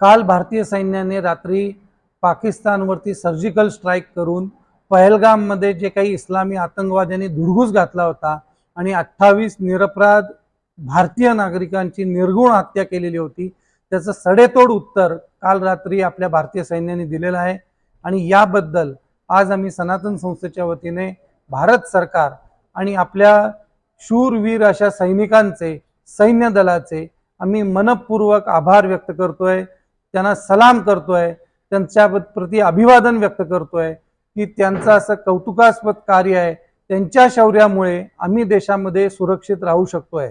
काल भारतीय सैन्याने रात्री पाकिस्तानवरती सर्जिकल स्ट्राईक करून पहलगाममध्ये जे काही इस्लामी आतंकवाद्यांनी धुडगूस घातला होता आणि अठ्ठावीस निरपराध भारतीय नागरिकांची निर्गुण हत्या केलेली होती त्याचं सडेतोड उत्तर काल रात्री आपल्या भारतीय सैन्याने दिलेलं आहे. आणि याबद्दल आज आम्ही सनातन संस्थेच्या वतीने भारत सरकार आणि आपल्या शूरवीर अशा सैनिकांचे सैन्य दलाचे आम्ही मनपूर्वक आभार व्यक्त करतोय. त्यांना सलाम करतोय त्यांच्या प्रती अभिवादन व्यक्त करतोय की त्यांचं असं कौतुकास्पद कार्य आहे. त्यांच्या शौर्यामुळे आम्ही देशामध्ये सुरक्षित राहू शकतोय.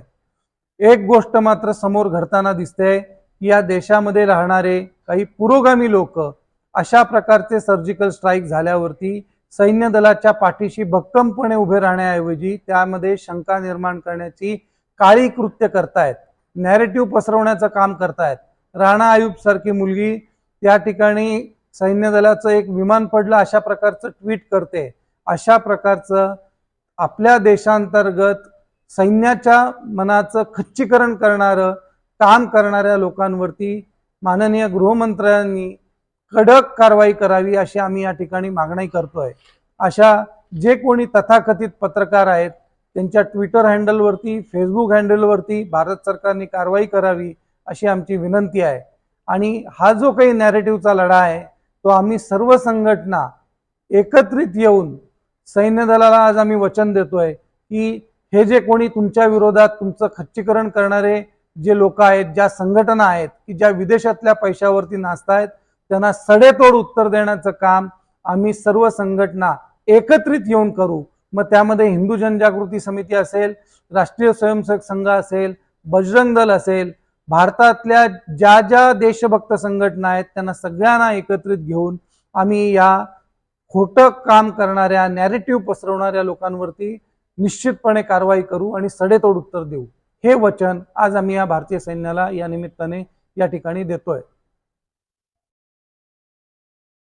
एक गोष्ट मात्र समोर घडताना दिसते की या देशामध्ये राहणारे काही पुरोगामी लोक अशा प्रकारचे सर्जिकल स्ट्राईक झाल्यावरती सैन्य दलाच्या पाठीशी भक्कमपणे उभे राहण्याऐवजी त्यामध्ये शंका निर्माण करण्याची काळी कृत्य करतायत नॅरेटिव्ह पसरवण्याचं काम करतायत. राणा आयुब सारखी मुलगी त्या ठिकाणी सैन्य दलाचं एक विमान पडलं अशा प्रकारचं ट्विट करते. अशा प्रकारचं आपल्या देशांतर्गत सैन्याच्या मनाचं खच्चीकरण करणारं काम करणाऱ्या लोकांवरती माननीय गृहमंत्र्यांनी कडक कारवाई करावी अशी आम्ही या ठिकाणी मागणी करतोय. अशा जे कोणी तथाकथित पत्रकार आहेत त्यांच्या ट्विटर हँडलवरती फेसबुक हँडलवरती भारत सरकारने कारवाई करावी अशी आमची विनंती आहे. आणि हा जो काही नॅरेटिव्हचा लढा आहे तो आम्ही सर्व संघटना एकत्रित येऊन सैन्य दलाला आज आम्ही वचन देतोय की हे जे कोणी तुमच्या विरोधात तुमचं खच्चीकरण करणारे जे लोक आहेत ज्या संघटना आहेत की ज्या विदेशातल्या पैशावरती नाचतायत त्यांना सडेतोड उत्तर देण्याचं काम आम्ही सर्व संघटना एकत्रित येऊन करू. मग त्यामध्ये हिंदू जनजागृती समिती असेल राष्ट्रीय स्वयंसेवक संघ असेल बजरंग दल असेल भारतातल्या ज्या ज्या देशभक्त संघटना आहेत त्यांना सगळ्यांना एकत्रित घेऊन आम्ही या खोटं काम करणाऱ्या नॅरेटिव्ह पसरवणाऱ्या लोकांवरती निश्चितपणे कारवाई करू आणि सडेतोड उत्तर देऊ. हे वचन आज आम्ही या भारतीय सैन्याला या निमित्ताने या ठिकाणी देतोय.